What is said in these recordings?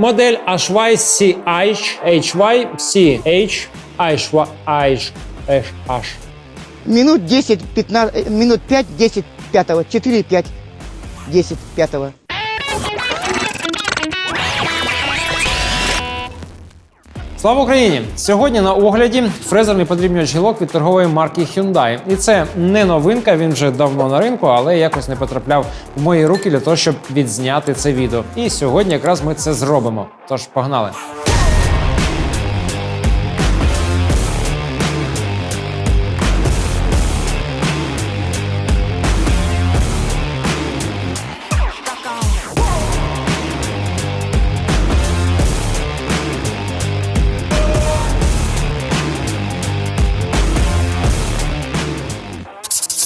Модель HYCH, HYCH, HY CH HY H H Минут 10, 15, э, минут 5, 10 пятого, 4, 5, 10 пятого. Слава Україні! Сьогодні на огляді фрезерний подрібнювач гілок від торгової марки Hyundai. І це не новинка, він вже давно на ринку, але якось не потрапляв в мої руки для того, щоб відзняти це відео. І сьогодні якраз ми це зробимо. Тож погнали!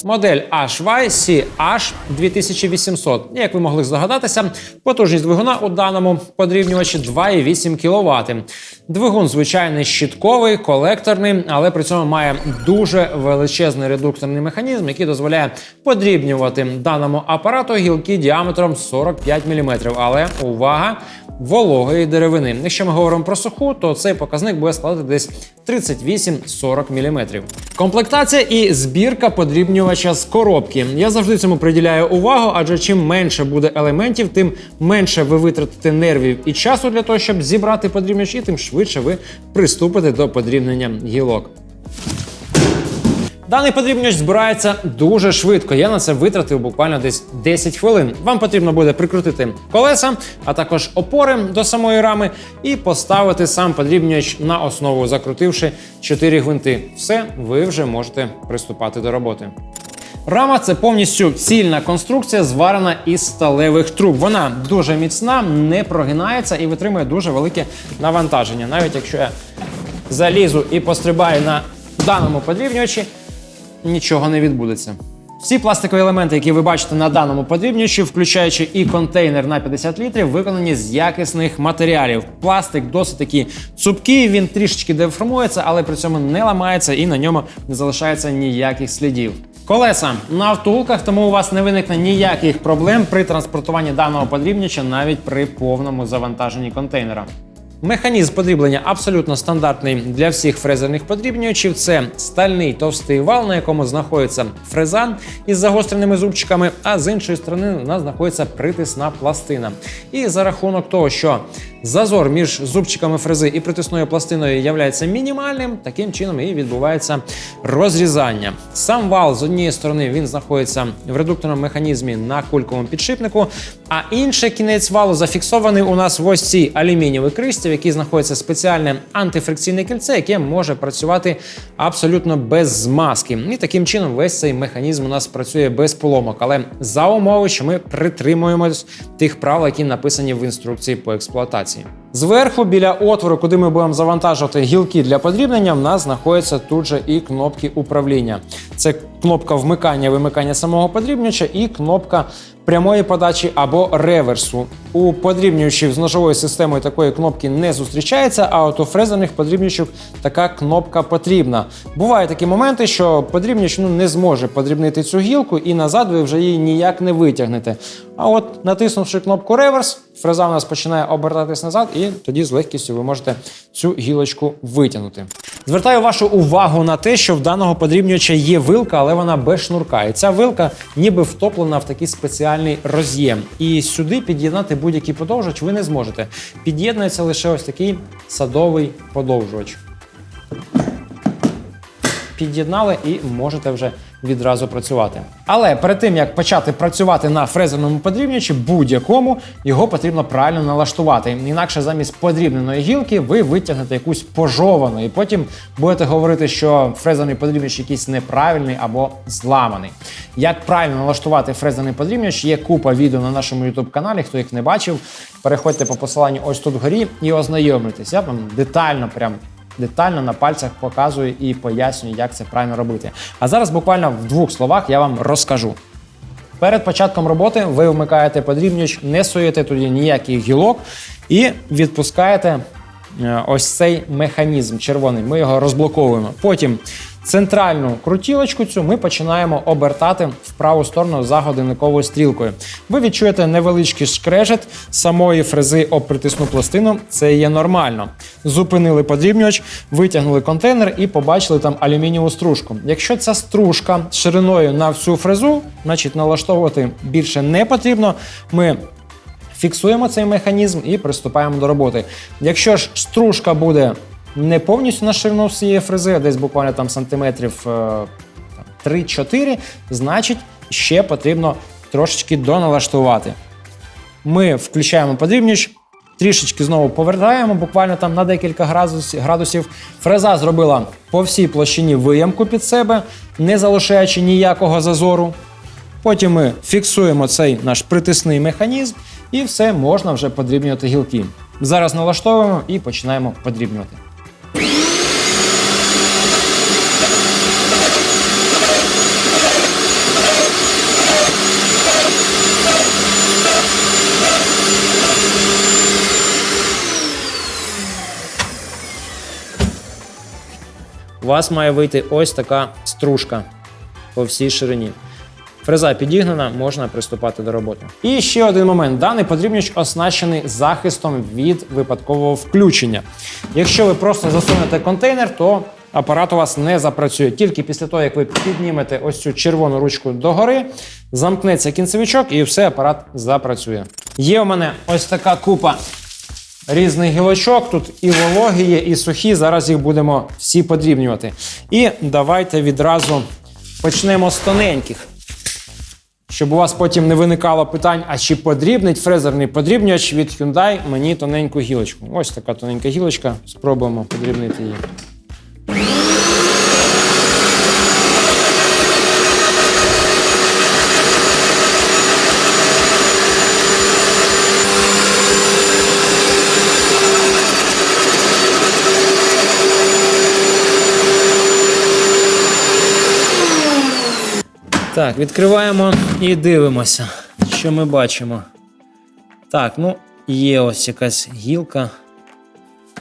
Модель HY CH 2800. Як ви могли здогадатися, потужність двигуна у даному подрівнювачі 2,8 кВт. Двигун звичайний щитковий, колекторний, але при цьому має дуже величезний редукторний механізм, який дозволяє подрібнювати даному апарату гілки діаметром 45 мм. Але увага! Вологої деревини. Якщо ми говоримо про суху, то цей показник буде складати десь 38-40 мм. Комплектація і збірка подрібнювача з коробки. Я завжди цьому приділяю увагу, адже чим менше буде елементів, тим менше ви витратите нервів і часу для того, щоб зібрати подрібнювач, і тим швидше ви приступите до подрібнення гілок. Даний подрібнювач збирається дуже швидко. Я на це витратив буквально десь 10 хвилин. Вам потрібно буде прикрутити колеса, а також опори до самої рами, і поставити сам подрібнювач на основу, закрутивши 4 гвинти. Все, ви вже можете приступати до роботи. Рама це повністю цільна конструкція, зварена із сталевих труб. Вона дуже міцна, не прогинається і витримує дуже велике навантаження. Навіть якщо я залізу і пострибаю на даному подрібнювачі, нічого не відбудеться. Всі пластикові елементи, які ви бачите на даному подрібнювачі, включаючи і контейнер на 50 літрів, виконані з якісних матеріалів. Пластик досить такий цупкий, він трішечки деформується, але при цьому не ламається і на ньому не залишається ніяких слідів. Колеса на втулках, тому у вас не виникне ніяких проблем при транспортуванні даного подрібнича навіть при повному завантаженні контейнера. Механізм подріблення абсолютно стандартний для всіх фрезерних подрібнювачів. Це стальний товстий вал, на якому знаходиться фреза із загостреними зубчиками, а з іншої сторони у нас знаходиться притисна пластина. І за рахунок того, що зазор між зубчиками фрези і притисною пластиною являється мінімальним, таким чином і відбувається розрізання. Сам вал з однієї сторони він знаходиться в редукторному механізмі на кульковому підшипнику, а інший кінець валу зафіксований у нас в ось цій алюмінієвій кристі, в якій знаходиться спеціальне антифрикційне кільце, яке може працювати абсолютно без змазки. І таким чином весь цей механізм у нас працює без поломок, але за умови, що ми притримуємось тих правил, які написані в інструкції по експлуатації. Зверху, біля отвору, куди ми будемо завантажувати гілки для подрібнення, в нас знаходяться тут же і кнопки управління. Це кнопка вмикання, вимикання самого подрібнювача і кнопка прямої подачі або реверсу. У подрібнювачів з ножовою системою такої кнопки не зустрічається, а от у фрезерних подрібнювачів така кнопка потрібна. Бувають такі моменти, що подрібнювач ну, не зможе подрібнити цю гілку, і назад ви вже її ніяк не витягнете. А от натиснувши кнопку реверс, фреза у нас починає обертатись назад, і тоді з легкістю ви можете цю гілочку витягнути. Звертаю вашу увагу на те, що в даного подрібнювача є вилка, але вона без шнурка. І ця вилка ніби втоплена в такий спеціальний роз'єм. І сюди під'єднати будь-який подовжувач ви не зможете. Під'єднується лише ось такий садовий подовжувач. Під'єднали і можете вже відразу працювати. Але перед тим як почати працювати на фрезерному подрібнювачі, будь-якому його потрібно правильно налаштувати. Інакше замість подрібненої гілки ви витягнете якусь пожовану, і потім будете говорити, що фрезерний подрібнювач якийсь неправильний або зламаний. Як правильно налаштувати фрезерний подрібнювач, є купа відео на нашому youtube каналі. Хто їх не бачив, переходьте по посиланню ось тут вгорі і ознайомлюйтесь. Я там детально прям детально на пальцях показую і пояснюю, як це правильно робити. А зараз буквально в двох словах я вам розкажу. Перед початком роботи ви вмикаєте подрібніч, не суєте тоді ніяких гілок і відпускаєте е, ось цей механізм червоний. Ми його розблоковуємо. Потім Центральну крутілочку цю ми починаємо обертати в праву сторону за годинниковою стрілкою. Ви відчуєте невеличкий шкрежет самої фрези об притисну пластину. Це є нормально. Зупинили подрібнювач, витягнули контейнер і побачили там алюмінієву стружку. Якщо ця стружка шириною на всю фрезу, значить налаштовувати більше не потрібно. Ми фіксуємо цей механізм і приступаємо до роботи. Якщо ж стружка буде не повністю на ширину всієї фрези, а десь буквально там сантиметрів е, 3-4, значить ще потрібно трошечки доналаштувати. Ми включаємо подрібніч, трішечки знову повертаємо, буквально там на декілька градусів. Фреза зробила по всій площині виямку під себе, не залишаючи ніякого зазору. Потім ми фіксуємо цей наш притисний механізм, і все можна вже подрібнювати гілки. Зараз налаштовуємо і починаємо подрібнювати. У вас має вийти ось така стружка по всій ширині. Фреза підігнана, можна приступати до роботи. І ще один момент: даний подрібніч оснащений захистом від випадкового включення. Якщо ви просто засунете контейнер, то апарат у вас не запрацює. Тільки після того, як ви піднімете ось цю червону ручку догори, замкнеться кінцевичок і все, апарат запрацює. Є у мене ось така купа різних гілочок. Тут і вологі є, і сухі. Зараз їх будемо всі подрібнювати. І давайте відразу почнемо з тоненьких. Щоб у вас потім не виникало питань, а чи подрібнить фрезерний подрібнювач від Hyundai мені тоненьку гілочку. Ось така тоненька гілочка. Спробуємо подрібнити її. Так, відкриваємо і дивимося, що ми бачимо. Так, ну, є ось якась гілка,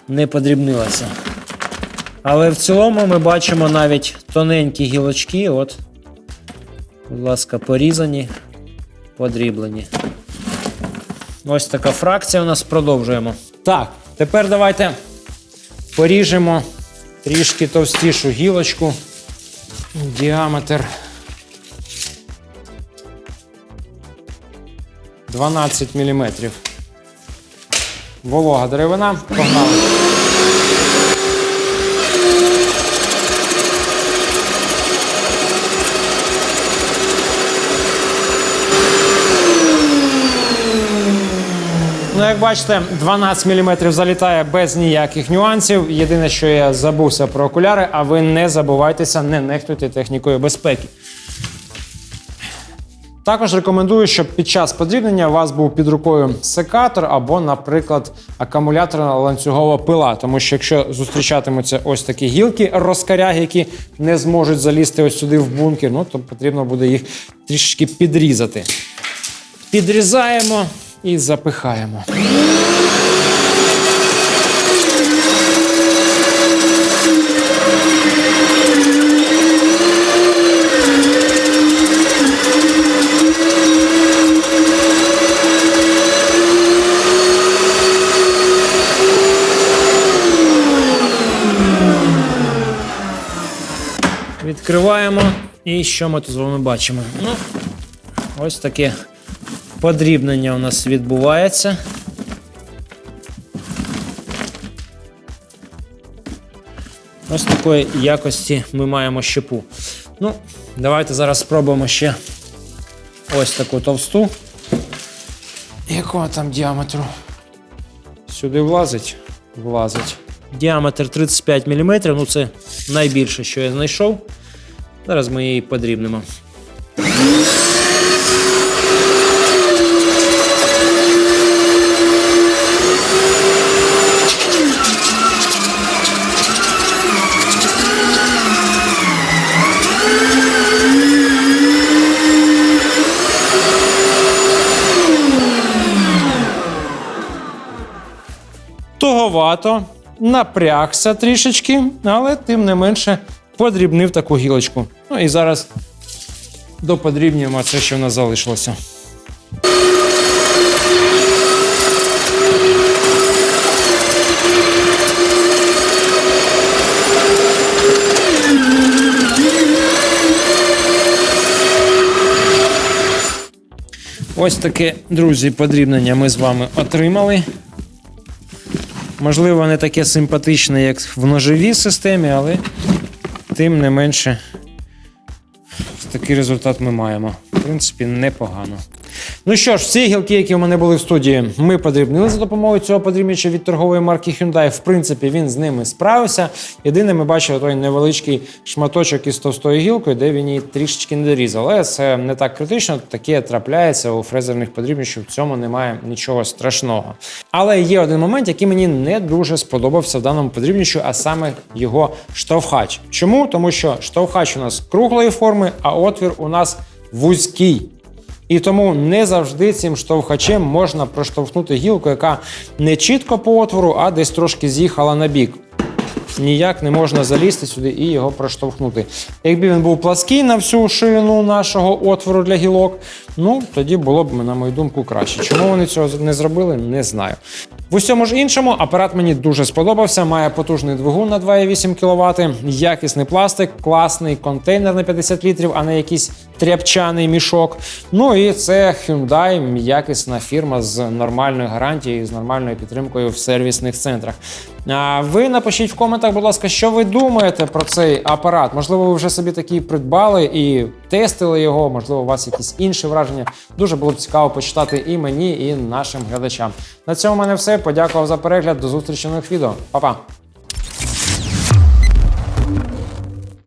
не подрібнилася. Але в цілому ми бачимо навіть тоненькі гілочки. От, будь ласка, порізані, подріблені. Ось така фракція у нас продовжуємо. Так, тепер давайте поріжемо трішки товстішу гілочку. Діаметр 12 мм. Волога деревина. Погнали. Ну, як бачите, 12 мм залітає без ніяких нюансів. Єдине, що я забувся про окуляри, а ви не забувайтеся, не нехтуйте технікою безпеки. Також рекомендую, щоб під час подрібнення у вас був під рукою секатор або, наприклад, акумуляторна ланцюгова пила. Тому що якщо зустрічатимуться ось такі гілки, розкаряги, які не зможуть залізти ось сюди в бункер, ну то потрібно буде їх трішечки підрізати. Підрізаємо і запихаємо. Відкриваємо. І що ми тут з вами бачимо? Ну, ось таке подрібнення у нас відбувається. Ось такої якості ми маємо щепу. Ну, давайте зараз спробуємо ще ось таку товсту. Якого там діаметру? Сюди влазить? Влазить. Діаметр 35 мм, ну це найбільше, що я знайшов. Зараз ми її подрібнемо. Туговато, напрягся трішечки, але тим не менше подрібнив таку гілочку. Ну і зараз доподрібнюємо це, що в нас залишилося. Ось таке, друзі, подрібнення ми з вами отримали. Можливо, не таке симпатичне, як в ножовій системі, але тим не менше такий результат ми маємо. В принципі, непогано. Ну що ж, всі гілки, які у мене були в студії, ми подрібнили за допомогою цього подрібнича від торгової марки Hyundai. В принципі, він з ними справився. Єдине, ми бачили той невеличкий шматочок із товстою гілкою, де він її трішечки не дорізав. Але це не так критично, таке трапляється у фрезерних подрібничів. В цьому немає нічого страшного. Але є один момент, який мені не дуже сподобався в даному подрібничу, а саме його штовхач. Чому? Тому що штовхач у нас круглої форми, а отвір у нас вузький. І тому не завжди цим штовхачем можна проштовхнути гілку, яка не чітко по отвору, а десь трошки з'їхала на бік. Ніяк не можна залізти сюди і його проштовхнути. Якби він був плаский на всю ширину нашого отвору для гілок, ну тоді було б, на мою думку, краще. Чому вони цього не зробили, не знаю. В усьому ж іншому апарат мені дуже сподобався. Має потужний двигун на 2,8 кВт, якісний пластик, класний контейнер на 50 літрів, а не якийсь тряпчаний мішок. Ну і це Hyundai, якісна фірма з нормальною гарантією, з нормальною підтримкою в сервісних центрах. А ви напишіть в коментах, будь ласка, що ви думаєте про цей апарат. Можливо, ви вже собі такий придбали і тестили його. Можливо, у вас якісь інші враження. Дуже було б цікаво почитати і мені, і нашим глядачам. На цьому в мене все. Подякував за перегляд. До зустрічі нових відео. Па-па!